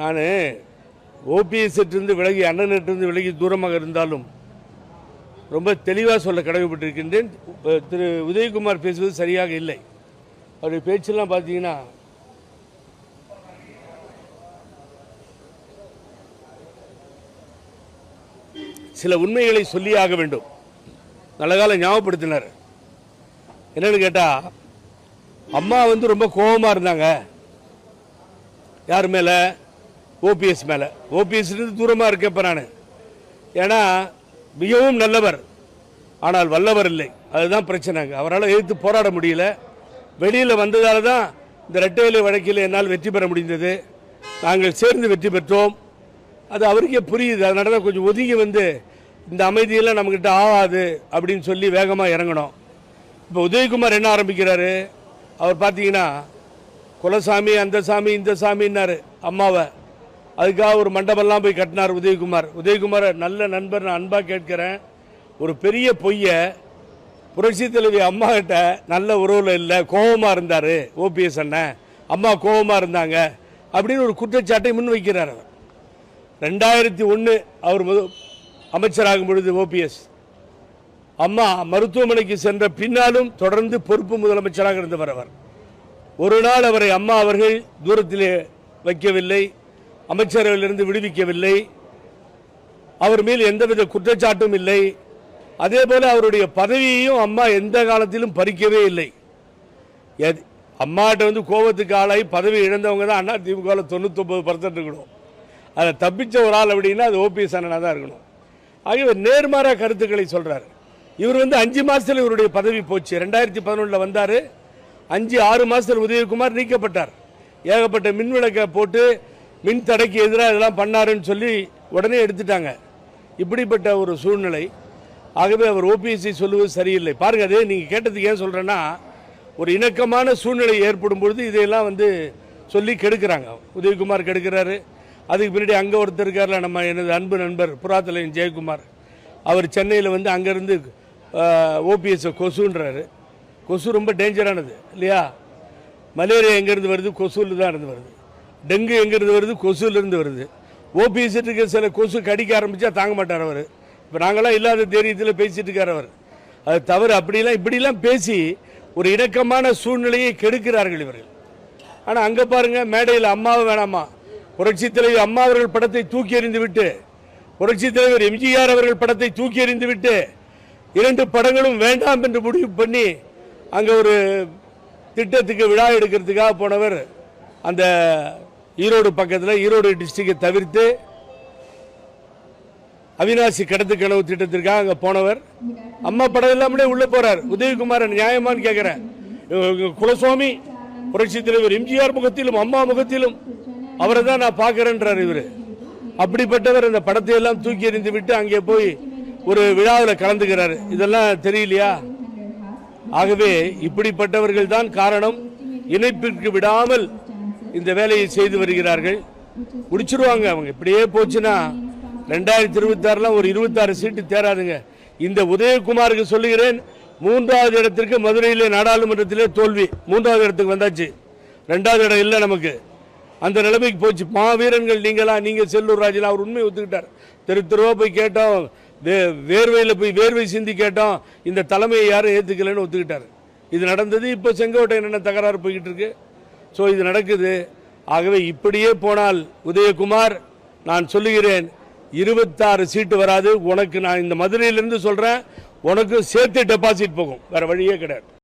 நான் ஓபிஎஸ்ட்டிருந்து விலகி அண்ணனிட்டிருந்து விலகி தூரமாக இருந்தாலும் ரொம்ப தெளிவாக சொல்ல கடமைப்பட்டிருக்கின்றேன். திரு உதயகுமார் பேசுவது சரியாக இல்லை. அவருடைய பேச்செல்லாம் பார்த்தீங்கன்னா சில உண்மைகளை சொல்லியாக வேண்டும். நல்ல காலம் ஞாபகப்படுத்தினார். என்னன்னு கேட்டால் அம்மா வந்து ரொம்ப கோபமாக இருந்தாங்க. யார் மேலே? ஓபிஎஸ் மேலே. ஓபிஎஸ்லேருந்து தூரமாக இருக்கேன் இப்போ நான். ஏன்னா மிகவும் நல்லவர். ஆனால் வல்லவர் இல்லை. அதுதான் பிரச்சனைங்க அவரால் எதிர்த்து போராட முடியல. வெளியில் வந்ததால் தான் இந்த ரெட்டையிலை வழக்கில் என்னால் வெற்றி பெற முடிந்தது. நாங்கள் சேர்ந்து வெற்றி பெற்றோம். அது அவருக்கே புரியுது. அதனால தான் கொஞ்சம் ஒதுங்கி வந்து இந்த அமைதியெல்லாம் நம்மக்கிட்ட ஆகாது அப்படின்னு சொல்லி வேகமாக இறங்கணும். இப்போ உதயகுமார் என்ன ஆரம்பிக்கிறாரு? அவர் பார்த்தீங்கன்னா குலசாமி அந்த சாமி இந்த சாமின்னாரு அம்மாவை. அதுக்காக ஒரு மண்டபம்லாம் போய் கட்டினார் உதயகுமார். உதயகுமார் நல்ல நண்பர் நான் அன்பாக கேட்கிறேன். ஒரு பெரிய பொய்யை புரட்சி தலைவி அம்மா கிட்ட நல்ல உறவில் இல்லை கோபமாக இருந்தார் ஓபிஎஸ் அண்ணன். அம்மா கோபமாக இருந்தாங்க அப்படின்னு ஒரு குற்றச்சாட்டை முன் வைக்கிறார் அவர். ரெண்டாயிரத்தி ஒன்று அவர் முத அமைச்சராகும் பொழுது ஓபிஎஸ். அம்மா மருத்துவமனைக்கு சென்ற பின்னாலும் தொடர்ந்து பொறுப்பு முதலமைச்சராக இருந்தவர் அவர். ஒரு நாள் அவரை அம்மா அவர்கள் தூரத்திலே வைக்கவில்லை. அமைச்சரவையிலிருந்து விடுவிக்கவில்லை. அவர் மேல் எந்தவித குற்றச்சாட்டும் இல்லை. அதே போல அவருடைய பதவியையும் அம்மா எந்த காலத்திலும் பறிக்கவே இல்லை. எது அம்மாட்ட வந்து கோபத்துக்கு ஆளாகி பதவி இழந்தவங்க தான் அண்ணா திமுகவில் தொண்ணூத்தொம்பது பர்சன்ட் இருக்கணும். அதை தப்பிச்ச ஒரு ஆள் அப்படின்னா அது ஓபிஎஸ் அண்ணனாக தான் இருக்கணும். ஆகிய நேர்மாற கருத்துக்களை சொல்றாரு. இவர் வந்து அஞ்சு மாசத்துல இவருடைய பதவி போச்சு. ரெண்டாயிரத்தி பதினொன்றில் வந்தார். அஞ்சு ஆறு மாதத்தில் உதயகுமார் நீக்கப்பட்டார். ஏகப்பட்ட மின்விளக்கை போட்டு மின் தடைக்கு எதிராக இதெல்லாம் பண்ணாருன்னு சொல்லி உடனே எடுத்துட்டாங்க. இப்படிப்பட்ட ஒரு சூழ்நிலை. ஆகவே அவர் ஓபிஎஸ்சி சொல்லுவது சரியில்லை. பாருங்க அதே நீங்கள் கேட்டதுக்கு ஏன் சொல்கிறேன்னா ஒரு இணக்கமான சூழ்நிலை ஏற்படும் பொழுது இதையெல்லாம் வந்து சொல்லி கெடுக்கிறாங்க. உதயகுமார் கெடுக்கிறாரு. அதுக்கு பின்னாடி அங்கே ஒருத்தர் இருக்கார்ல நம்ம எனது அன்பு நண்பர் புறாத்தலையின் ஜெயக்குமார். அவர் சென்னையில் வந்து அங்கேருந்து ஓபிஎஸ்ஸை கொசுன்றாரு. கொசு ரொம்ப டேஞ்சரானது இல்லையா? மலேரியா எங்கேருந்து வருது? கொசுவில் தான் இருந்து வருது. டெங்கு எங்கேருந்து வருது? கொசுலேருந்து வருது. ஓபிஎஸ்ட்டு இருக்க சில கொசு கடிக்க ஆரம்பித்தா தாங்க மாட்டார் அவர். இப்போ நாங்களாம் இல்லாத தைரியத்தில் பேசிட்டு இருக்கார் அவர். அது தவறு அப்படிலாம் இப்படிலாம் பேசி ஒரு இணக்கமான சூழ்நிலையை கெடுக்கிறார்கள் இவர்கள். ஆனால் அங்கே பாருங்கள் மேடையில் அம்மாவும் வேணாமா? புரட்சி தலைவர் அம்மா அவர்கள் படத்தை தூக்கி எறிந்து விட்டு புரட்சித் தலைவர் எம்ஜிஆர் அவர்கள் படத்தை தூக்கி எறிந்து விட்டு இரண்டு படங்களும் வேண்டாம் என்று முடிவு பண்ணி அங்கே ஒரு திட்டத்துக்கு விழா எடுக்கிறதுக்காக போனவர் அந்த ஈரோடு பக்கத்தில் ஈரோடு டிஸ்ட்ரிக்டை தவிர்த்து அவினாசி கடத்து கனவு திட்டத்திற்காக அங்கே போனவர். அம்மா படம் இல்லாமலே உள்ளே போகிறார் உதயகுமாரன் நியாயமான்னு கேட்குறேன் குலசுவாமி புரட்சி தலைவர் எம்ஜிஆர் முகத்திலும் அம்மா முகத்திலும் அவரை தான் நான் பார்க்குறேன்றார் இவர். அப்படிப்பட்டவர் அந்த படத்தை எல்லாம் தூக்கி எறிந்து விட்டு அங்கே போய் ஒரு விழாவில் கலந்துக்கிறார். இதெல்லாம் தெரியலையா? ஆகவே இப்படிப்பட்டவர்கள் தான் காரணம். இணைப்பிற்கு விடாமல் இந்த வேலையை செய்து வருகிறார்கள். முடிச்சிருவாங்க அவங்க. இப்படியே போச்சுன்னா ரெண்டாயிரத்தி இருபத்தாறுலாம் ஒரு இருபத்தாறு சீட்டு தேராதுங்க. இந்த உதயகுமாருக்கு சொல்லுகிறேன் மூன்றாவது இடத்திற்கு மதுரையில் நாடாளுமன்றத்திலே தோல்வி. மூன்றாவது இடத்துக்கு வந்தாச்சு. ரெண்டாவது இடம் இல்லை நமக்கு. அந்த நிலைமைக்கு போச்சு. மாவீரன்கள் நீங்களா? நீங்கள் செல்லூர் ராஜில் அவர் உண்மையை ஒத்துக்கிட்டார். தெரு தெருவா போய் கேட்டோம். வே வேர்வையில் போய் வேர்வை சிந்தி கேட்டோம். இந்த தலைமையை யாரும் ஏற்றுக்கலைன்னு ஒத்துக்கிட்டார். இது நடந்தது. இப்போ செங்கோட்டை என்னென்ன தகராறு போய்கிட்டு இருக்கு? ஸோ இது நடக்குது. ஆகவே இப்படியே போனால் உதயகுமார் நான் சொல்லுகிறேன் இருபத்தாறு சீட்டு வராது. உனக்கு நான் இந்த மதுரையிலிருந்து சொல்கிறேன் உனக்கு சேர்த்து டெபாசிட் போகும். வேற வழியே கிடையாது.